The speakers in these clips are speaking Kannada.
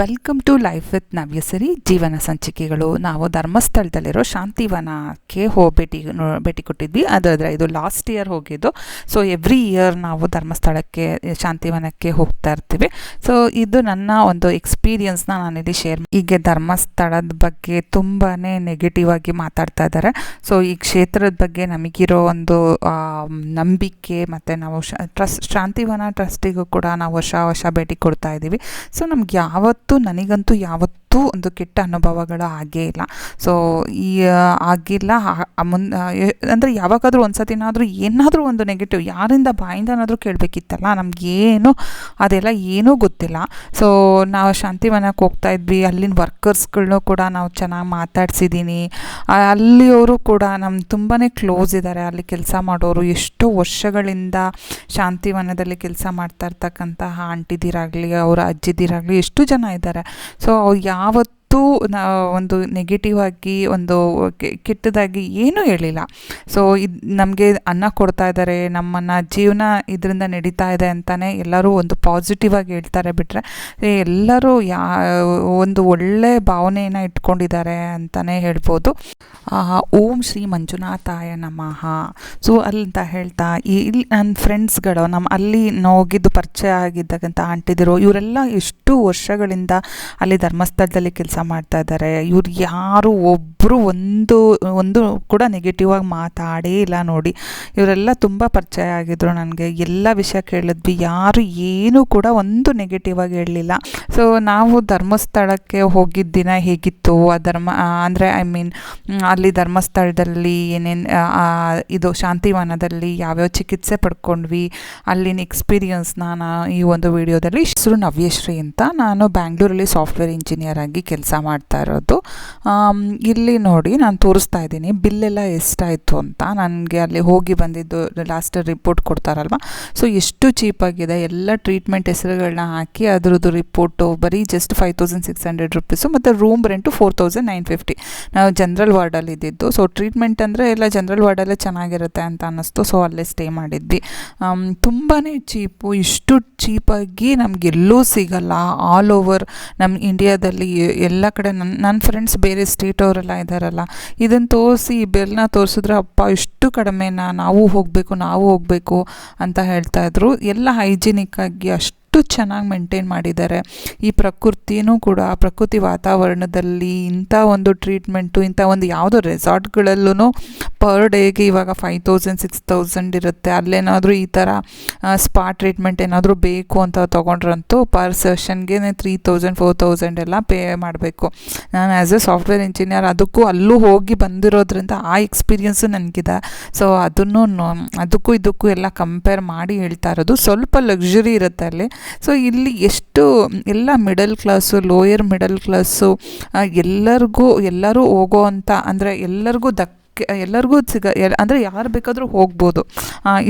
Welcome to life with Navyasari ಜೀವನ ಸಂಚಿಕೆಗಳು. ನಾವು ಧರ್ಮಸ್ಥಳದಲ್ಲಿರೋ ಶಾಂತಿವನಕ್ಕೆ ಹೋಗಿ ಭೇಟಿ ಭೇಟಿ ಕೊಟ್ಟಿದ್ವಿ. ಅದಾದರೆ ಇದು ಲಾಸ್ಟ್ ಇಯರ್ ಹೋಗಿದ್ದು. ಸೊ ಎವ್ರಿ ಇಯರ್ ನಾವು ಧರ್ಮಸ್ಥಳಕ್ಕೆ, ಶಾಂತಿವನಕ್ಕೆ ಹೋಗ್ತಾ ಇರ್ತೀವಿ. ಸೊ ಇದು ನನ್ನ ಒಂದು ಎಕ್ಸ್ಪೀರಿಯನ್ಸ್ನ ನಾನಿಲ್ಲಿ ಶೇರ್ ಹೀಗೆ ಧರ್ಮಸ್ಥಳದ ಬಗ್ಗೆ ತುಂಬಾ ನೆಗೆಟಿವ್ ಆಗಿ ಮಾತಾಡ್ತಾ ಇದ್ದಾರೆ ಸೊ ಈ ಕ್ಷೇತ್ರದ ಬಗ್ಗೆ ನಮಗಿರೋ ಒಂದು ನಂಬಿಕೆ ಮತ್ತು ನಾವು ಟ್ರಸ್ಟ್ ಶಾಂತಿವನ ಟ್ರಸ್ಟಿಗೂ ಕೂಡ ನಾವು ವರ್ಷ ವರ್ಷ ಭೇಟಿ ಕೊಡ್ತಾ ಇದ್ದೀವಿ. ಸೊ ನಮ್ಗೆ ಯಾವತ್ತೂ ನನಗಂತೂ ಯಾವತ್ತೂ ಒಂದು ಕೆಟ್ಟ ಅನುಭವಗಳು ಆಗೇ ಇಲ್ಲ. ಸೊ ಈ ಆಗಿಲ್ಲ ಮುನ್ ಅಂದರೆ ಯಾವಾಗಾದರೂ ಒಂದು ಸತಿನಾದರೂ ಏನಾದರೂ ಒಂದು ನೆಗೆಟಿವ್ ಯಾರಿಂದ ಬಾಯಿಂದನಾದರೂ ಕೇಳಬೇಕಿತ್ತಲ್ಲ, ನಮಗೇನು ಅದೆಲ್ಲ ಏನೂ ಗೊತ್ತಿಲ್ಲ. ಸೊ ನಾವು ಶಾಂತಿವನಕ್ಕೆ ಹೋಗ್ತಾ ಇದ್ವಿ. ಅಲ್ಲಿನ ವರ್ಕರ್ಸ್ಗಳನ್ನೂ ಕೂಡ ನಾವು ಚೆನ್ನಾಗಿ ಮಾತಾಡ್ಸಿದ್ದೀನಿ ಅಲ್ಲಿಯವರು ಕೂಡ ನಮ್ಮ ತುಂಬಾ ಕ್ಲೋಸ್ ಇದ್ದಾರೆ ಅಲ್ಲಿ ಕೆಲಸ ಮಾಡೋರು ಎಷ್ಟೋ ವರ್ಷಗಳಿಂದ ಶಾಂತಿವನದಲ್ಲಿ ಕೆಲಸ ಮಾಡ್ತಾ ಇರ್ತಕ್ಕಂತಹ ಆಂಟಿದಿರಾಗಲಿ, ಅವರ ಅಜ್ಜಿದಿರಾಗಲಿ, ಎಷ್ಟು ಜನ ಇದ್ದಾರೆ. ಸೊ ಅವ್ರು а вот ಯಾವತ್ತೂ ಒಂದು ನೆಗೆಟಿವ್ ಆಗಿ, ಒಂದು ಕೆಟ್ಟದಾಗಿ ಏನೂ ಹೇಳಿಲ್ಲ. ಸೊ ಇದು, ನಮಗೆ ಅನ್ನ ಕೊಡ್ತಾ ಇದ್ದಾರೆ, ನಮ್ಮನ್ನು ಜೀವನ ಇದರಿಂದ ನಡೀತಾ ಇದೆ ಅಂತಲೇ ಎಲ್ಲರೂ ಒಂದು ಪಾಸಿಟಿವ್ ಆಗಿ ಹೇಳ್ತಾರೆ ಬಿಟ್ಟರೆ ಎಲ್ಲರೂ ಯಾ, ಒಂದು ಒಳ್ಳೆ ಭಾವನೆಯನ್ನು ಇಟ್ಕೊಂಡಿದ್ದಾರೆ ಅಂತಲೇ ಹೇಳ್ಬೋದು. ಓಂ ಶ್ರೀ ಮಂಜುನಾಥಾಯ ನಮಃ. ಸೊ ಅಲ್ಲಿಂತ ಹೇಳ್ತಾ ಇಲ್ಲಿ ನನ್ನ ಫ್ರೆಂಡ್ಸ್ಗಳು ನಮ್ಮ ಅಲ್ಲಿ ನೋಗಿದ್ದು ಪರಿಚಯ ಆಗಿದ್ದಕ್ಕಂಥ ಆಂಟಿದಿರು, ಇವರೆಲ್ಲ ಎಷ್ಟು ವರ್ಷಗಳಿಂದ ಅಲ್ಲಿ ಧರ್ಮಸ್ಥಳದಲ್ಲಿ ಕೆಲಸ ಮಾಡ್ತಾ ಇದ್ದಾರೆ. ಇವ್ರು ಯಾರು ಒಬ್ಬರು ಒಂದು ಒಂದು ಕೂಡ ನೆಗೆಟಿವ್ ಆಗಿ ಮಾತಾಡೇ ಇಲ್ಲ ನೋಡಿ. ಇವರೆಲ್ಲ ತುಂಬ ಪರಿಚಯ ಆಗಿದ್ರು ನನಗೆ. ಎಲ್ಲ ವಿಷಯ ಕೇಳಿದ್ವಿ. ಯಾರು ಏನೂ ಕೂಡ ಒಂದು ನೆಗೆಟಿವ್ ಆಗಿ ಹೇಳಲಿಲ್ಲ. ಸೊ ನಾವು ಧರ್ಮಸ್ಥಳಕ್ಕೆ ಹೋಗಿದ್ದ ದಿನ ಹೇಗಿತ್ತು? ಆ ಧರ್ಮ ಅಂದರೆ ಐ ಮೀನ್ ಅಲ್ಲಿ ಧರ್ಮಸ್ಥಳದಲ್ಲಿ ಏನೇನು ಇದು ಶಾಂತಿವನದಲ್ಲಿ ಯಾವ್ಯಾವ ಚಿಕಿತ್ಸೆ ಪಡ್ಕೊಂಡ್ವಿ? ಅಲ್ಲಿನ ಎಕ್ಸ್ಪೀರಿಯನ್ಸ್ ನಾನು ಈ ಒಂದು ವಿಡಿಯೋದಲ್ಲಿ ಹೆಸರು ನವ್ಯಶ್ರೀ ಅಂತ ನಾನು ಬ್ಯಾಂಗ್ಳೂರಲ್ಲಿ ಸಾಫ್ಟ್ವೇರ್ ಇಂಜಿನಿಯರ್ ಆಗಿ ಕೆಲಸ ಮಾಡ್ತಾ ಇರೋದು. ಇಲ್ಲಿ ನೋಡಿ ನಾನು ತೋರಿಸ್ತಾ ಇದ್ದೀನಿ. ಬಿಲ್ಲೆಲ್ಲ ಎಷ್ಟಾಯಿತು ಅಂತ. ನನಗೆ ಅಲ್ಲಿ ಹೋಗಿ ಬಂದಿದ್ದು ಲಾಸ್ಟ್ ರಿಪೋರ್ಟ್ ಕೊಡ್ತಾರಲ್ವ? ಸೊ ಎಷ್ಟು ಚೀಪಾಗಿದೆ ಎಲ್ಲ ಟ್ರೀಟ್ಮೆಂಟ್ ಹೆಸರುಗಳನ್ನ ಹಾಕಿ ಅದ್ರದ್ದು ರಿಪೋರ್ಟು ಬರೀ just five thousand six hundred rupees ಮತ್ತು room rent four thousand nine fifty ನಾವು ಜನರಲ್ ವಾರ್ಡಲ್ಲಿ ಇದ್ದಿದ್ದು. ಸೊ ಟ್ರೀಟ್ಮೆಂಟ್ ಅಂದರೆ ಎಲ್ಲ ಜನರಲ್ ವಾರ್ಡಲ್ಲೇ ಚೆನ್ನಾಗಿರುತ್ತೆ ಅಂತ ಅನ್ನಿಸ್ತು. ಸೊ ಅಲ್ಲೇ ಸ್ಟೇ ಮಾಡಿದ್ವಿ. ತುಂಬಾ ಚೀಪು ಇಷ್ಟು ಚೀಪಾಗಿ ನಮಗೆಲ್ಲೂ ಸಿಗಲ್ಲ. ಆಲ್ ಓವರ್ ನಮ್ಮ ಇಂಡಿಯಾದಲ್ಲಿ ಎ- ಎಲ್ಲ ಕಡೆ ನನ್ನ ನನ್ನ ಫ್ರೆಂಡ್ಸ್ ಬೇರೆ ಸ್ಟೇಟ್ ಅವರೆಲ್ಲ ಇದ್ದಾರಲ್ಲ ಇದನ್ನು ತೋರಿಸಿ ಈ ಬೆಲ್ನ ತೋರಿಸಿದ್ರೆ ಅಪ್ಪ ಇಷ್ಟು ಕಡಿಮೆನಾ ನಾವು ಹೋಗಬೇಕು ನಾವು ಹೋಗಬೇಕು ಅಂತ ಹೇಳ್ತಾಯಿದ್ರು ಎಲ್ಲ ಹೈಜೀನಿಕ್ಕಾಗಿ ಆಗಿ ಅಷ್ಟು ಚೆನ್ನಾಗಿ ಮೇಂಟೈನ್ ಮಾಡಿದ್ದಾರೆ. ಈ ಪ್ರಕೃತಿನೂ ಕೂಡ ಪ್ರಕೃತಿ ವಾತಾವರಣದಲ್ಲಿ ಇಂಥ ಒಂದು ಟ್ರೀಟ್ಮೆಂಟು ಇಂಥ ಒಂದು ಯಾವುದೋ ರೆಸಾರ್ಟ್ಗಳಲ್ಲೂ ಪರ್ ಡೇಗೆ ಇವಾಗ ಫೈವ್ ತೌಸಂಡ್ ಸಿಕ್ಸ್ ತೌಸಂಡ್ ಇರುತ್ತೆ. ಅಲ್ಲೇನಾದರೂ ಈ ಥರ ಸ್ಪಾ ಟ್ರೀಟ್ಮೆಂಟ್ ಏನಾದರೂ ಬೇಕು ಅಂತ ತೊಗೊಂಡ್ರಂತೂ ಪರ್ ಸೆಷನ್ಗೆ ತ್ರೀ ತೌಸಂಡ್ ಫೋರ್ ತೌಸಂಡ್ ಎಲ್ಲ ಪೇ ಮಾಡಬೇಕು. ನಾನು ಆ್ಯಸ್ ಎ ಸಾಫ್ಟ್ವೇರ್ ಇಂಜಿನಿಯರ್ ಅದಕ್ಕೂ ಅಲ್ಲೂ ಹೋಗಿ ಬಂದಿರೋದ್ರಿಂದ ಆ ಎಕ್ಸ್ಪೀರಿಯನ್ಸು ನನಗಿದೆ. ಸೊ ಅದನ್ನು ಅದಕ್ಕೂ ಇದಕ್ಕೂ ಎಲ್ಲ ಕಂಪೇರ್ ಮಾಡಿ ಹೇಳ್ತಾ ಇರೋದು. ಸ್ವಲ್ಪ ಲಕ್ಸುರಿ ಇರುತ್ತೆ ಅಲ್ಲಿ. ಸೊ ಇಲ್ಲಿ ಎಷ್ಟು ಎಲ್ಲ middle class lower middle class ಎಲ್ಲರಿಗೂ, ಎಲ್ಲರೂ ಹೋಗೋ ಅಂತ ಅಂದರೆ ಎಲ್ಲರಿಗೂ ದಕ್ಕ ಎಲ್ಲರಿಗೂ ಸಿಗ ಅಂದರೆ ಯಾರು ಬೇಕಾದರೂ ಹೋಗ್ಬೋದು.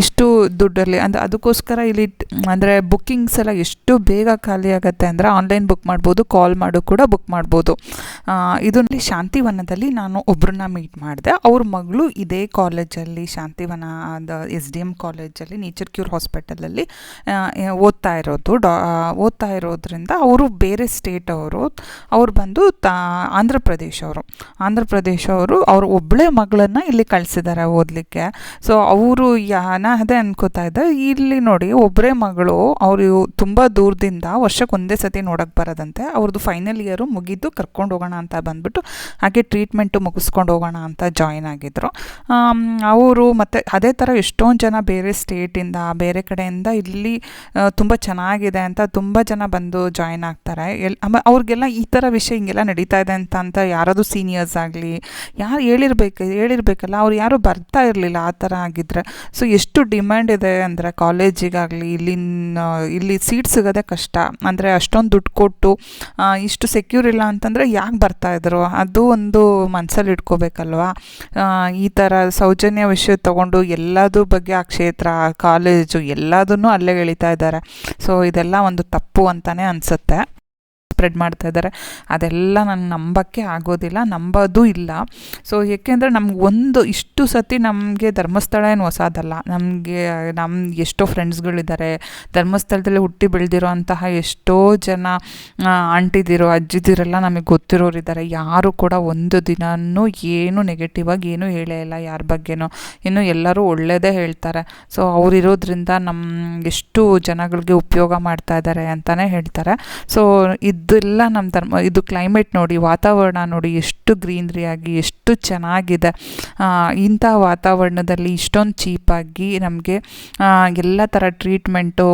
ಇಷ್ಟು ದುಡ್ಡಲ್ಲಿ, ಅಂದರೆ ಅದಕ್ಕೋಸ್ಕರ ಇಲ್ಲಿ, ಅಂದರೆ ಬುಕ್ಕಿಂಗ್ಸ್ ಎಲ್ಲ ಎಷ್ಟು ಬೇಗ ಖಾಲಿ ಆಗುತ್ತೆ ಅಂದರೆ ಆನ್ಲೈನ್ ಬುಕ್ ಮಾಡ್ಬೋದು ಕಾಲ್ ಮಾಡು ಕೂಡ ಬುಕ್ ಮಾಡ್ಬೋದು. ಇದರಲ್ಲಿ ಇದು ಶಾಂತಿವನದಲ್ಲಿ ನಾನು ಒಬ್ಬರನ್ನ ಮೀಟ್ ಮಾಡಿದೆ. ಅವ್ರ ಮಗಳು ಇದೇ ಕಾಲೇಜಲ್ಲಿ ಶಾಂತಿವನ ಎಸ್ ಡಿ ಎಂ ಕಾಲೇಜಲ್ಲಿ ನೇಚರ್ ಕ್ಯೂರ್ ಹಾಸ್ಪಿಟಲಲ್ಲಿ ಓದ್ತಾ ಇರೋದು. ಡಾ ಓದ್ತಾ ಇರೋದ್ರಿಂದ ಅವರು ಬೇರೆ ಸ್ಟೇಟ್ ಅವರು, ಅವ್ರು ಬಂದು ತಾ, ಆಂಧ್ರ ಪ್ರದೇಶ ಅವರು. ಆಂಧ್ರ ಪ್ರದೇಶ ಅವರು, ಅವ್ರ ಒಬ್ಬಳೇ ಮಗಳನ್ನ ಇಲ್ಲಿ ಕಳಿಸಿದ್ದಾರೆ ಓದಲಿಕ್ಕೆ. ಸೊ ಅವರು ನಾ ಅದೇ ಅನ್ಕೋತಾ ಇದ್ದೆ, ಇಲ್ಲಿ ನೋಡಿ ಒಬ್ಬರೇ ಮಗಳು ಅವರು ತುಂಬ ದೂರದಿಂದ ವರ್ಷಕ್ಕೆ ಒಂದೇ ಸತಿ ನೋಡೋಕ್ಕೆ ಬರೋದಂತೆ ಅವ್ರದ್ದು ಫೈನಲ್ ಇಯರು ಮುಗಿದು ಕರ್ಕೊಂಡು ಹೋಗೋಣ ಅಂತ ಬಂದ್ಬಿಟ್ಟು ಹಾಗೆ ಟ್ರೀಟ್ಮೆಂಟು ಮುಗಿಸ್ಕೊಂಡು ಹೋಗೋಣ ಅಂತ ಜಾಯಿನ್ ಆಗಿದ್ರು. ಅವರು ಮತ್ತು ಅದೇ ಥರ ಎಷ್ಟೊಂದು ಜನ ಬೇರೆ ಸ್ಟೇಟಿಂದ ಬೇರೆ ಕಡೆಯಿಂದ ಇಲ್ಲಿ ತುಂಬ ಚೆನ್ನಾಗಿದೆ ಅಂತ ತುಂಬ ಜನ ಬಂದು ಜಾಯಿನ್ ಆಗ್ತಾರೆ. ಎಲ್ ಅವ್ರಿಗೆಲ್ಲ ಈ ಥರ ವಿಷಯ ಹಿಂಗೆಲ್ಲ ನಡೀತಾ ಇದೆ ಅಂತ ಅಂತ ಯಾರಾದರೂ ಸೀನಿಯರ್ಸ್ ಆಗಲಿ, ಯಾರು ಹೇಳಿರ್ಬೇಕು ಹೇಳಿರ್ಬೇಕಲ್ಲ, ಅವ್ರು ಯಾರೂ ಬರ್ತಾ ಇರಲಿಲ್ಲ ಆ ಥರ ಆಗಿದ್ರೆ. ಸೊ ಎಷ್ಟು ಡಿಮ್ಯಾಂಡ್ ಇದೆ ಅಂದರೆ ಕಾಲೇಜಿಗಾಗಲಿ ಇಲ್ಲಿನ ಇಲ್ಲಿ ಸೀಟ್ ಸಿಗೋದೇ ಕಷ್ಟ. ಅಂದರೆ ಅಷ್ಟೊಂದು ದುಡ್ಡು ಕೊಟ್ಟು ಇಷ್ಟು ಸೆಕ್ಯೂರ್ ಇಲ್ಲ ಅಂತಂದರೆ ಯಾಕೆ ಬರ್ತಾಯಿದ್ರು ಅದು ಒಂದು ಮನಸ್ಸಲ್ಲಿ ಇಟ್ಕೋಬೇಕಲ್ವಾ? ಈ ಥರ ಸೌಜನ್ಯ ವಿಷಯ ತಗೊಂಡು ಎಲ್ಲದೂ ಬಗ್ಗೆ ಆ ಕ್ಷೇತ್ರ ಕಾಲೇಜು ಎಲ್ಲದನ್ನೂ ಅಲ್ಲೇ ಎಳಿತಾ ಇದ್ದಾರೆ. ಸೊ ಇದೆಲ್ಲ ಒಂದು ತಪ್ಪು ಅಂತಲೇ ಅನಿಸುತ್ತೆ. ಸ್ಪ್ರೆಡ್ ಮಾಡ್ತಾ ಇದ್ದಾರೆ. ಅದೆಲ್ಲ ನಂಗೆ ನಂಬೋಕ್ಕೆ ಆಗೋದಿಲ್ಲ, ನಂಬೋದು ಇಲ್ಲ. ಸೊ ಏಕೆಂದರೆ ನಮ್ಗೆ ಒಂದು, ಇಷ್ಟು ಸತಿ ನಮಗೆ ಧರ್ಮಸ್ಥಳ ಏನು ಹೊಸದಲ್ಲ. ನಮಗೆ ನಮ್ಮ ಎಷ್ಟೋ ಫ್ರೆಂಡ್ಸ್ಗಳಿದ್ದಾರೆ ಧರ್ಮಸ್ಥಳದಲ್ಲಿ ಹುಟ್ಟಿ ಬೆಳೆದಿರೋ ಅಂತಹ ಎಷ್ಟೋ ಜನ ಆಂಟಿದಿರೋ, ಅಜ್ಜಿದಿರೆಲ್ಲ ನಮಗೆ ಗೊತ್ತಿರೋರಿದ್ದಾರೆ ಯಾರು ಕೂಡ ಒಂದು ದಿನವೂ ಏನು ನೆಗೆಟಿವ್ ಆಗಿ ಏನೂ ಹೇಳೇ ಇಲ್ಲ ಯಾರ ಬಗ್ಗೆನೂ. ಇನ್ನು ಎಲ್ಲರೂ ಒಳ್ಳೆಯದೇ ಹೇಳ್ತಾರೆ. ಸೊ ಅವರಿರೋದ್ರಿಂದ ನಮ್ಮ ಎಷ್ಟು ಜನಗಳಿಗೆ ಉಪಯೋಗ ಮಾಡ್ತಾ ಇದ್ದಾರೆ ಅಂತಲೇ ಹೇಳ್ತಾರೆ. ಸೊ ಇದೆಲ್ಲ ನಮ್ಮ ಧರ್ಮ, ಇದು ಕ್ಲೈಮೇಟ್ ನೋಡಿ, ವಾತಾವರಣ ನೋಡಿ ಎಷ್ಟು ಗ್ರೀನ್ರಿ ಆಗಿ, ಎಷ್ಟು ಚೆನ್ನಾಗಿದೆ. ಇಂಥ ವಾತಾವರಣದಲ್ಲಿ ಇಷ್ಟೊಂದು ಚೀಪಾಗಿ ನಮಗೆ ಎಲ್ಲ ಥರ ಟ್ರೀಟ್ಮೆಂಟು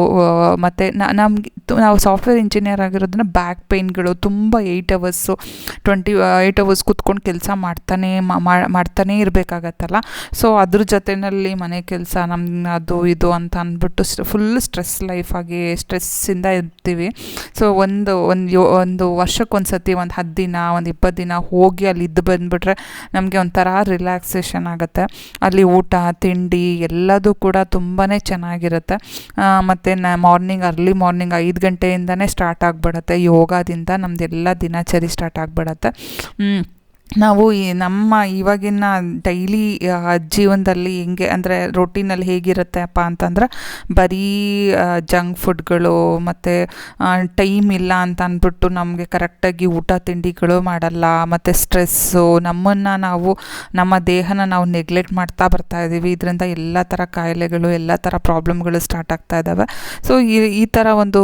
ಮತ್ತು ನಮಗೆ ನಾವು ಸಾಫ್ಟ್ವೇರ್ ಇಂಜಿನಿಯರ್ ಆಗಿರೋದನ್ನ ಬ್ಯಾಕ್ ಪೇಯ್ನ್ಗಳು ತುಂಬ eight hours twenty eight hours ಕೂತ್ಕೊಂಡು ಕೆಲಸ ಮಾಡ್ತಾನೆ ಮಾಡ್ತಾನೇ ಇರಬೇಕಾಗತ್ತಲ್ಲ. ಸೊ ಅದ್ರ ಜೊತೆಯಲ್ಲಿ ಮನೆ ಕೆಲಸ ನಮ್ಮ ಅದು, ಇದು ಅಂತ ಅಂದ್ಬಿಟ್ಟು ಫುಲ್ ಸ್ಟ್ರೆಸ್ ಲೈಫಾಗಿ ಸ್ಟ್ರೆಸ್ಸಿಂದ ಇರ್ತೀವಿ. ಸೊ ಒಂದು ಒಂದು ಯೋ ಒಂದು ವರ್ಷಕ್ಕೊಂದು ಸತಿ ಒಂದು ಹತ್ತು ದಿನ, ಒಂದು ಇಪ್ಪತ್ತು ದಿನ ಹೋಗಿ ಅಲ್ಲಿ ಇದ್ದು ಬಂದುಬಿಟ್ರೆ ನಮಗೆ ಒಂಥರ ರಿಲ್ಯಾಕ್ಸೇಷನ್ ಆಗುತ್ತೆ. ಅಲ್ಲಿ ಊಟ, ತಿಂಡಿ ಎಲ್ಲದೂ ಕೂಡ ತುಂಬಾ ಚೆನ್ನಾಗಿರುತ್ತೆ. ಮತ್ತು ನ ಮಾರ್ನಿಂಗ್ ಅರ್ಲಿ ಮಾರ್ನಿಂಗ್ ಐದು ಗಂಟೆಯಿಂದನೇ ಸ್ಟಾರ್ಟ್ ಆಗಿಬಿಡುತ್ತೆ. ಯೋಗದಿಂದ ನಮ್ಮದೆಲ್ಲ ದಿನಚರಿ ಸ್ಟಾರ್ಟ್ ಆಗಿಬಿಡತ್ತೆ. ನಾವು ಈ ನಮ್ಮ ಇವಾಗಿನ ಡೈಲಿ ಜೀವನದಲ್ಲಿ ಹೆಂಗೆ, ಅಂದರೆ ರೊಟೀನಲ್ಲಿ ಹೇಗಿರುತ್ತೆಪ್ಪ ಅಂತಂದ್ರೆ, ಬರೀ ಜಂಕ್ ಫುಡ್ಗಳು ಮತ್ತು ಟೈಮ್ ಇಲ್ಲ ಅಂತ ಅಂದ್ಬಿಟ್ಟು ನಮಗೆ ಕರೆಕ್ಟಾಗಿ ಊಟ ತಿಂಡಿಗಳು ಮಾಡಲ್ಲ, ಮತ್ತು ಸ್ಟ್ರೆಸ್ಸು ನಮ್ಮನ್ನು ನಾವು, ನಮ್ಮ ದೇಹನ ನಾವು ನೆಗ್ಲೆಕ್ಟ್ ಮಾಡ್ತಾ ಬರ್ತಾ ಇದ್ದೀವಿ ಇದರಿಂದ ಎಲ್ಲ ಥರ ಕಾಯಿಲೆಗಳು, ಎಲ್ಲ ಥರ ಪ್ರಾಬ್ಲಮ್ಗಳು ಸ್ಟಾರ್ಟ್ ಆಗ್ತಾ ಇದ್ದಾವೆ ಸೊ ಈ ಈ ಥರ ಒಂದು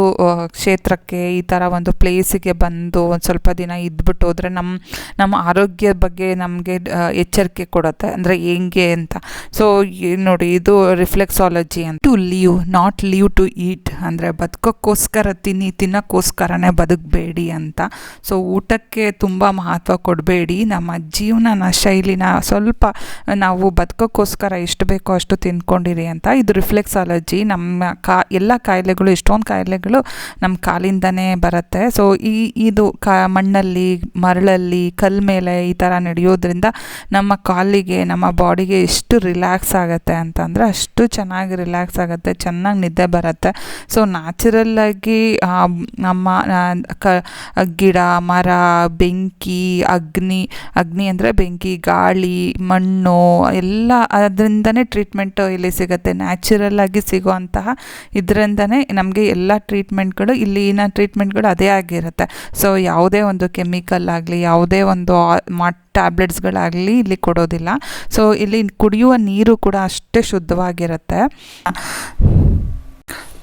ಕ್ಷೇತ್ರಕ್ಕೆ, ಈ ಥರ ಒಂದು ಪ್ಲೇಸಿಗೆ ಬಂದು ಒಂದು ಸ್ವಲ್ಪ ದಿನ ಇದ್ಬಿಟ್ಟು ಹೋದರೆ ನಮ್ಮ ನಮ್ಮ ಆರೋಗ್ಯದ ಬಗ್ಗೆ ನಮಗೆ ಎಚ್ಚರಿಕೆ ಕೊಡುತ್ತೆ. ಅಂದರೆ ಹೆಂಗೆ ಅಂತ. ಸೊ ನೋಡಿ, ಇದು ರಿಫ್ಲೆಕ್ಸಾಲಜಿ ಅಂತ. To live not live to eat ಅಂದರೆ ಬದುಕೋಕ್ಕೋಸ್ಕರ ತಿನ್ನಿ, ತಿನ್ನೋಕ್ಕೋಸ್ಕರನೇ ಬದುಕಬೇಡಿ ಅಂತ. ಸೊ ಊಟಕ್ಕೆ ತುಂಬ ಮಹತ್ವ ಕೊಡಬೇಡಿ. ನಮ್ಮ ಜೀವನನ ಶೈಲಿನ ಸ್ವಲ್ಪ, ನಾವು ಬದುಕೋಕ್ಕೋಸ್ಕರ ಎಷ್ಟು ಬೇಕೋ ಅಷ್ಟು ತಿನ್ಕೊಂಡಿರಿ ಅಂತ. ಇದು ರಿಫ್ಲೆಕ್ಸಾಲಜಿ ನಮ್ಮ ಕಾ, ಎಲ್ಲ ಕಾಯಿಲೆಗಳು, ಎಷ್ಟೊಂದು ಕಾಯಿಲೆಗಳು ನಮ್ಮ ಕಾಲಿಂದನೇ ಬರುತ್ತೆ. ಸೊ ಈ, ಇದು ಕ, ಮಣ್ಣಲ್ಲಿ, ಮರಳಲ್ಲಿ ಕಲ್ ಮೇಲೆ ಈ ಥರ ನಡೆಯೋದ್ರಿಂದ ನಮ್ಮ ಕಾಲಿಗೆ, ನಮ್ಮ ಬಾಡಿಗೆ ಎಷ್ಟು ರಿಲ್ಯಾಕ್ಸ್ ಆಗುತ್ತೆ ಅಂತಂದರೆ ಅಷ್ಟು ಚೆನ್ನಾಗಿ ರಿಲ್ಯಾಕ್ಸ್ ಆಗುತ್ತೆ, ಚೆನ್ನಾಗಿ ನಿದ್ದೆ ಬರುತ್ತೆ. ಸೊ ನ್ಯಾಚುರಲ್ಲಾಗಿ ನಮ್ಮ ಕ, ಗಿಡ, ಮರ, ಬೆಂಕಿ, ಅಗ್ನಿ ಅಗ್ನಿ ಅಂದರೆ ಬೆಂಕಿ, ಗಾಳಿ, ಮಣ್ಣು, ಎಲ್ಲ ಅದರಿಂದನೇ ಟ್ರೀಟ್ಮೆಂಟು ಇಲ್ಲಿ ಸಿಗುತ್ತೆ. ನ್ಯಾಚುರಲ್ಲಾಗಿ ಸಿಗುವಂತಹ ಇದರಿಂದನೇ ನಮಗೆ ಎಲ್ಲ ಟ್ರೀಟ್ಮೆಂಟ್ಗಳು ಇಲ್ಲಿನ ಟ್ರೀಟ್ಮೆಂಟ್ಗಳು ಅದೇ ಆಗಿರುತ್ತೆ. ಸೊ ಯಾವುದೇ ಒಂದು ಕೆಮಿಕಲ್ ಆಗಲಿ, ಯಾವುದೇ ಒಂದು ಮಾ ಟ್ಯಾಬ್ಲೆಟ್ಸ್ಗಳಾಗಲಿ ಇಲ್ಲಿ ಕೊಡೋದಿಲ್ಲ. ಸೊ ಇಲ್ಲಿ ಕುಡಿಯುವ ನೀರು ಕೂಡ ಅಷ್ಟೇ ಶುದ್ಧವಾಗಿರುತ್ತೆ.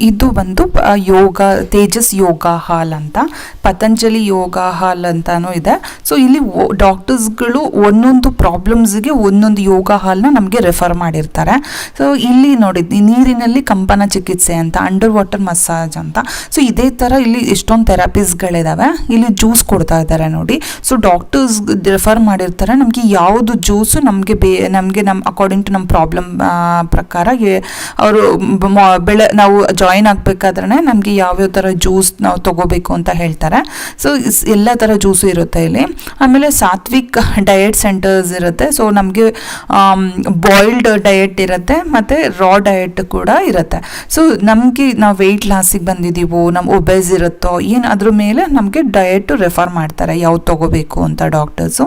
ಇದು ಬಂದು ಯೋಗ, ತೇಜಸ್ ಯೋಗ ಹಾಲ್ ಅಂತ, ಪತಂಜಲಿ ಯೋಗ ಹಾಲ್ ಅಂತಾನೂ ಇದೆ. ಸೊ ಇಲ್ಲಿ ಡಾಕ್ಟರ್ಸ್ಗಳು ಒಂದೊಂದು ಪ್ರಾಬ್ಲಮ್ಸ್ಗೆ ಒಂದೊಂದು ಯೋಗ ಹಾಲ್ನ ನಮಗೆ ರೆಫರ್ ಮಾಡಿರ್ತಾರೆ. ಸೊ ಇಲ್ಲಿ ನೋಡಿ ನೀರಿನಲ್ಲಿ ಕಂಪನ ಚಿಕಿತ್ಸೆ ಅಂತ, ಅಂಡರ್ ವಾಟರ್ ಮಸಾಜ್ ಅಂತ ಸೊ ಇದೇ ಥರ ಇಲ್ಲಿ ಎಷ್ಟೊಂದು ಥೆರಪೀಸ್ಗಳಿದ್ದಾವೆ ಇಲ್ಲಿ ಜ್ಯೂಸ್ ಕೊಡ್ತಾ ಇದ್ದಾರೆ ನೋಡಿ. ಸೊ ಡಾಕ್ಟರ್ಸ್ ರೆಫರ್ ಮಾಡಿರ್ತಾರೆ, ನಮಗೆ ಯಾವುದು ಜ್ಯೂಸು ನಮಗೆ ಬೇ, ನಮಗೆ ನಮ್ಮ ಅಕಾರ್ಡಿಂಗ್ ಟು ನಮ್ಮ ಪ್ರಾಬ್ಲಮ್ ಪ್ರಕಾರ ಅವರು ಬೆಳೆ, ನಾವು ಜಾಯಿನ್ ಆಗಬೇಕಾದ್ರೆ ನಮಗೆ ಯಾವ್ಯಾವ ಥರ ಜ್ಯೂಸ್ ನಾವು ತೊಗೋಬೇಕು ಅಂತ ಹೇಳ್ತಾರೆ. ಸೊ ಎಲ್ಲ ಥರ ಜ್ಯೂಸು ಇರುತ್ತೆ ಇಲ್ಲಿ. ಆಮೇಲೆ ಸಾತ್ವಿಕ್ ಡಯಟ್ ಸೆಂಟರ್ಸ್ ಇರುತ್ತೆ. ಸೊ ನಮಗೆ ಬಾಯ್ಲ್ಡ್ ಡಯಟ್ ಇರುತ್ತೆ ಮತ್ತು ರಾ ಡಯಟ್ ಕೂಡ ಇರುತ್ತೆ. ಸೊ ನಮಗೆ ನಾವು ವೆಯ್ಟ್ ಲಾಸಿಗೆ ಬಂದಿದ್ದೀವೋ ನಮ್ಮ ಒಬೆಸ್ ಇರುತ್ತೋ ಏನು ಅದ್ರ ಮೇಲೆ ನಮಗೆ ಡಯಟು ರೆಫರ್ ಮಾಡ್ತಾರೆ, ಯಾವ್ದು ತೊಗೋಬೇಕು ಅಂತ ಡಾಕ್ಟರ್ಸು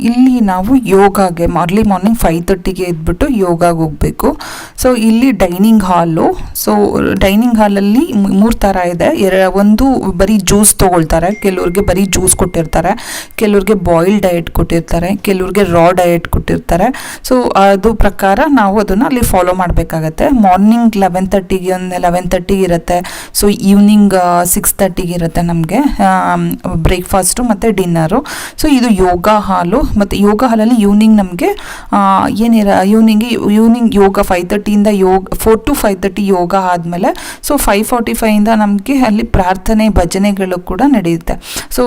ಇಲ್ಲಿ ನಾವು ಯೋಗಾಗೆ ಅರ್ಲಿ ಮಾರ್ನಿಂಗ್ ಫೈವ್ ತರ್ಟಿಗೆ ಇದ್ಬಿಟ್ಟು ಯೋಗಾಗೆ ಹೋಗಬೇಕು. ಸೊ ಇಲ್ಲಿ ಡೈನಿಂಗ್ ಹಾಲು ಸೊ ಡೈನಿಂಗ್ ಹಾಲಲ್ಲಿ ಮೂರು ಥರ ಇದೆ. ಎರ, ಒಂದು ಬರೀ ಜ್ಯೂಸ್ ತೊಗೊಳ್ತಾರೆ. ಕೆಲವ್ರಿಗೆ ಬರೀ ಜ್ಯೂಸ್ ಕೊಟ್ಟಿರ್ತಾರೆ. ಕೆಲವ್ರಿಗೆ ಬಾಯ್ಲ್ ಡಯಟ್ ಕೊಟ್ಟಿರ್ತಾರೆ. ಕೆಲವ್ರಿಗೆ ರಾ ಡಯಟ್ ಕೊಟ್ಟಿರ್ತಾರೆ. ಸೊ ಅದು ಪ್ರಕಾರ ನಾವು ಅದನ್ನು ಅಲ್ಲಿ ಫಾಲೋ ಮಾಡಬೇಕಾಗತ್ತೆ. ಮಾರ್ನಿಂಗ್ ಲೆವೆನ್ ತರ್ಟಿಗೆ ಒಂದು ಲೆವೆನ್ ತರ್ಟಿಗೆ ಇರುತ್ತೆ. ಸೊ ಈವ್ನಿಂಗ್ ಸಿಕ್ಸ್ ತರ್ಟಿಗೆ ಇರುತ್ತೆ ನಮಗೆ. ಬ್ರೇಕ್ಫಾಸ್ಟು ಮತ್ತು ಡಿನ್ನರು ಸೊ ಇದು ಯೋಗ ಹಾಲು ಮತ್ತು ಯೋಗ ಹಾಲಲ್ಲಿ ಈವ್ನಿಂಗ್ ನಮಗೆ ಏನಿರ evening evening yoga five ತರ್ಟಿಯಿಂದ yoga four to five thirty yoga ಆದಮೇಲೆ ಸೊ ಫೈವ್ ಫಾರ್ಟಿ ಫೈವಿಂದ ನಮಗೆ ಅಲ್ಲಿ ಪ್ರಾರ್ಥನೆ ಭಜನೆಗಳು ಕೂಡ ನಡೆಯುತ್ತೆ. ಸೊ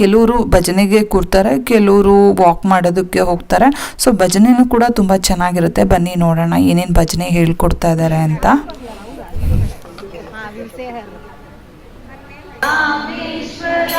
ಕೆಲವರು ಭಜನೆಗೆ ಕೂರ್ತಾರೆ, ಕೆಲವರು ವಾಕ್ ಮಾಡೋದಕ್ಕೆ ಹೋಗ್ತಾರೆ. ಸೊ ಭಜನೆಯೂ ಕೂಡ ತುಂಬ ಚೆನ್ನಾಗಿರುತ್ತೆ. ಬನ್ನಿ ನೋಡೋಣ ಏನೇನು ಭಜನೆ ಹೇಳ್ಕೊಡ್ತಾ ಇದ್ದಾರೆ ಅಂತ. ಆ ರಾಮೇಶ್ವರ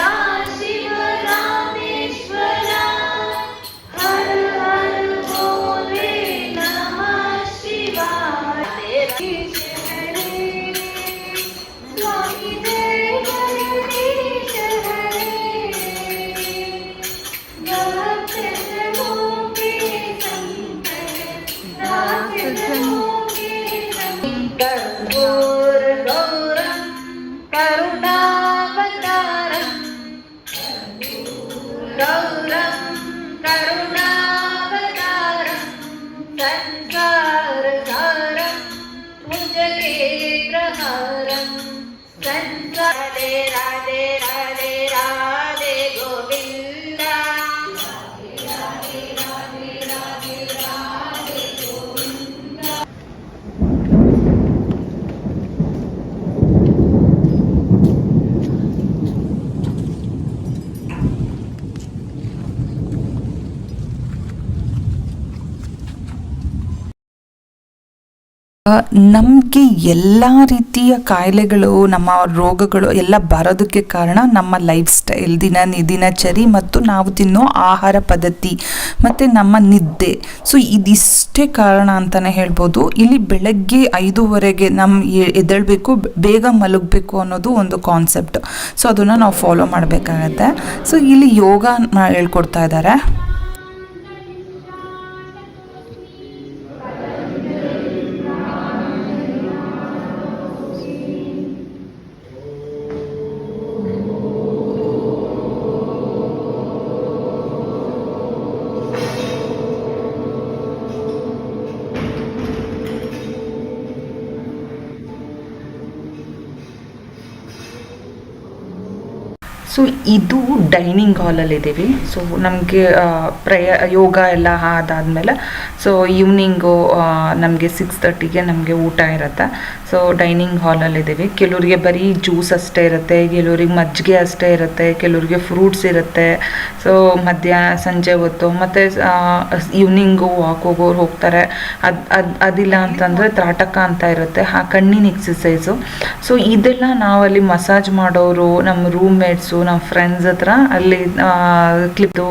ನಮಗೆ ಎಲ್ಲ ರೀತಿಯ ಕಾಯಿಲೆಗಳು, ನಮ್ಮ ರೋಗಗಳು ಎಲ್ಲ ಬರೋದಕ್ಕೆ ಕಾರಣ ನಮ್ಮ ಲೈಫ್ ಸ್ಟೈಲ್ ದಿನ ದಿನಚರಿ ಮತ್ತು ನಾವು ತಿನ್ನೋ ಆಹಾರ ಪದ್ಧತಿ ಮತ್ತು ನಮ್ಮ ನಿದ್ದೆ. ಸೊ ಇದಿಷ್ಟೇ ಕಾರಣ ಅಂತಲೇ ಹೇಳ್ಬೋದು. ಇಲ್ಲಿ ಬೆಳಗ್ಗೆ ಐದೂವರೆಗೆ ನಮ್ಮ ಎದ್ದೇಳಬೇಕು, ಬೇಗ ಮಲಗಬೇಕು ಅನ್ನೋದು ಒಂದು ಕಾನ್ಸೆಪ್ಟ್ ಸೊ ಅದನ್ನು ನಾವು ಫಾಲೋ ಮಾಡಬೇಕಾಗತ್ತೆ. ಸೊ ಇಲ್ಲಿ ಯೋಗ ಹೇಳ್ಕೊಡ್ತಾ ಇದ್ದಾರೆ ಸೊ ಇದು ಡೈನಿಂಗ್ ಹಾಲಲ್ಲಿ ಇದ್ದೀವಿ ಸೊ ನಮಗೆ ಪ್ರಯ, ಯೋಗ ಎಲ್ಲ ಅದಾದಮೇಲೆ ಸೊ ಈವ್ನಿಂಗು ನಮಗೆ ಸಿಕ್ಸ್ ತರ್ಟಿಗೆ ನಮಗೆ ಊಟ ಇರುತ್ತೆ. ಸೊ ಡೈನಿಂಗ್ ಹಾಲಲ್ಲಿ ಇದ್ದೀವಿ ಕೆಲವರಿಗೆ ಬರೀ ಜ್ಯೂಸ್ ಅಷ್ಟೇ ಇರುತ್ತೆ, ಕೆಲವ್ರಿಗೆ ಮಜ್ಜಿಗೆ ಅಷ್ಟೇ ಇರುತ್ತೆ, ಕೆಲವರಿಗೆ ಫ್ರೂಟ್ಸ್ ಇರುತ್ತೆ. ಸೊ ಮಧ್ಯಾಹ್ನ, ಸಂಜೆ ಹೊತ್ತು. ಮತ್ತು ಈವ್ನಿಂಗು ವಾಕ್ ಹೋಗೋರು ಹೋಗ್ತಾರೆ. ಅದು ಅದು, ಅದಿಲ್ಲ ಅಂತಂದರೆ ತ್ರಾಟಕ ಅಂತ ಇರುತ್ತೆ. ಆ, ಕಣ್ಣಿನ ಎಕ್ಸಸೈಸು ಸೊ ಇದೆಲ್ಲ ನಾವಲ್ಲಿ ಮಸಾಜ್ ಮಾಡೋರು, ನಮ್ಮ ರೂಮ್ ಮೇಟ್ಸು ನಮ್ಮ ಫ್ರೆಂಡ್ಸ್ ಹತ್ರ ಅಲ್ಲಿ ಕ್ಲಿಪ್ದು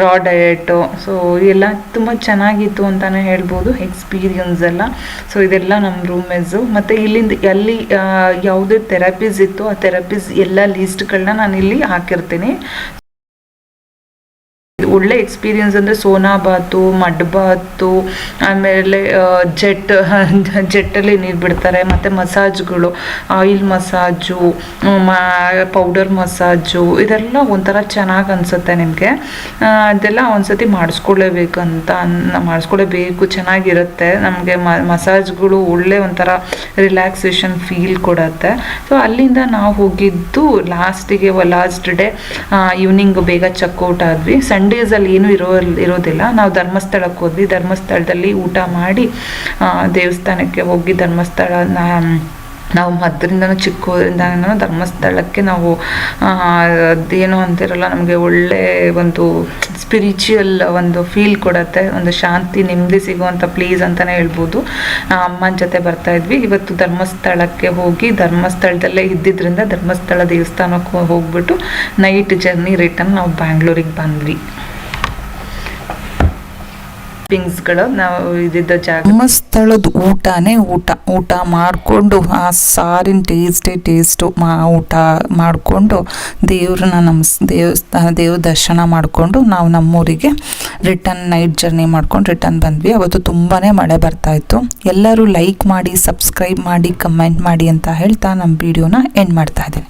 ರಾ ಡಯಟು ಸೊ ಎಲ್ಲ ತುಂಬ ಚೆನ್ನಾಗಿತ್ತು ಅಂತಲೇ ಹೇಳ್ಬೋದು ಎಕ್ಸ್ಪೀರಿಯನ್ಸ್ ಎಲ್ಲ. ಸೊ ಇದೆಲ್ಲ ನಮ್ಮ ರೂಮೇಸು ಮತ್ತು ಇಲ್ಲಿಂದ ಎಲ್ಲಿ ಆ, ಯಾವುದೇ ಥೆರಪೀಸ್ ಇತ್ತು ಆ ಥೆರಪೀಸ್ ಎಲ್ಲ ಲೀಸ್ಟ್ಗಳನ್ನ ನಾನು ಇಲ್ಲಿ ಹಾಕಿರ್ತೀನಿ. ಒಳ್ಳೆ ಎಕ್ಸ್ಪೀರಿಯನ್ಸ್ ಅಂದರೆ ಸೋನಾಬಾತು ಮಡ್ಬಾತು ಆಮೇಲೆ ಜೆಟ್, ಜೆಟ್ಟಲ್ಲಿ ನೀರು ಬಿಡ್ತಾರೆ, ಮತ್ತು ಮಸಾಜ್ಗಳು, ಆಯಿಲ್ ಮಸಾಜು ಪೌಡರ್ ಮಸಾಜು, ಇದೆಲ್ಲ ಒಂಥರ ಚೆನ್ನಾಗಿ ಅನಿಸುತ್ತೆ ನಿಮಗೆ. ಅದೆಲ್ಲ ಒಂದ್ಸತಿ ಮಾಡಿಸ್ಕೊಳ್ಳೇಬೇಕು ಅಂತ ಅನ್- ಮಾಡಿಸ್ಕೊಳ್ಳೇಬೇಕು, ಚೆನ್ನಾಗಿರುತ್ತೆ. ನಮಗೆ ಮಸಾಜ್ಗಳು ಒಳ್ಳೆ ಒಂಥರ ರಿಲ್ಯಾಕ್ಸೇಷನ್ ಫೀಲ್ ಕೊಡುತ್ತೆ. ಸೊ ಅಲ್ಲಿಂದ ನಾವು ಹೋಗಿದ್ದು ಲಾಸ್ಟಿಗೆ ಲಾಸ್ಟ್ ಡೇ ಈವ್ನಿಂಗ್ ಬೇಗ ಚೆಕ್ಔಟ್ ಆದ್ವಿ. ಸಂಡೇಸಲ್ಲಿ ಏನು ಇರೋ ಇರೋದಿಲ್ಲ. ನಾವು ಧರ್ಮಸ್ಥಳಕ್ಕೆ ಹೋದ್ವಿ. ಧರ್ಮಸ್ಥಳದಲ್ಲಿ ಊಟ ಮಾಡಿ ದೇವಸ್ಥಾನಕ್ಕೆ ಹೋಗಿ ಧರ್ಮಸ್ಥಳ ನಾವು ಮೊದಲಿಂದನೂ ಚಿಕ್ಕದ್ರಿಂದನೂ ಧರ್ಮಸ್ಥಳಕ್ಕೆ ನಾವು ಅದೇನು ಅಂತಿರಲ್ಲ, ನಮಗೆ ಒಳ್ಳೆ ಒಂದು ಸ್ಪಿರಿಚುವಲ್ ಒಂದು ಫೀಲ್ ಕೊಡುತ್ತೆ, ಒಂದು ಶಾಂತಿ ನೆಮ್ಮದಿ ಸಿಗುವಂಥ ಪ್ಲೇಸ್ ಅಂತಲೇ ಹೇಳ್ಬೋದು. ಅಮ್ಮನ ಜೊತೆ ಬರ್ತಾ ಇದ್ವಿ. ಇವತ್ತು ಧರ್ಮಸ್ಥಳಕ್ಕೆ ಹೋಗಿ, ಧರ್ಮಸ್ಥಳದಲ್ಲೇ ಇದ್ದಿದ್ದರಿಂದ ಧರ್ಮಸ್ಥಳ ದೇವಸ್ಥಾನಕ್ಕೆ ಹೋಗ್ಬಿಟ್ಟು ನೈಟ್ ಜರ್ನಿ ರಿಟರ್ನ್ ನಾವು ಬ್ಯಾಂಗ್ಳೂರಿಗೆ ಬಂದ್ವಿ. ಪಿಂಗ್ಸ್ಗಳು ನಾವು ಇದ್ದಿದ್ದ ಜಾಗ. ನಮ್ಮ ಸ್ಥಳದ ಊಟನೇ ಊಟ. ಊಟ ಮಾಡಿಕೊಂಡು ಆ ಸಾರಿನ ಟೇಸ್ಟ್ ಟೇಸ್ಟು ಮಾ ಊಟ ಮಾಡಿಕೊಂಡು ದೇವ್ರನ್ನ ನಮ್ಸ್ ದೇವಸ್ಥಾನ ದೇವ್ರ ದರ್ಶನ ಮಾಡಿಕೊಂಡು ನಾವು ನಮ್ಮೂರಿಗೆ ರಿಟರ್ನ್ ನೈಟ್ ಜರ್ನಿ ಮಾಡ್ಕೊಂಡು ರಿಟರ್ನ್ ಬಂದ್ವಿ. ಅವತ್ತು ತುಂಬಾ ಮಳೆ ಬರ್ತಾಯಿತ್ತು ಎಲ್ಲರೂ ಲೈಕ್ ಮಾಡಿ ಸಬ್ಸ್ಕ್ರೈಬ್ ಮಾಡಿ ಕಮೆಂಟ್ ಮಾಡಿ ಅಂತ ಹೇಳ್ತಾ ನಮ್ಮ ವಿಡಿಯೋನ ಎಂಡ್ ಮಾಡ್ತಾ ಇದ್ದೀನಿ.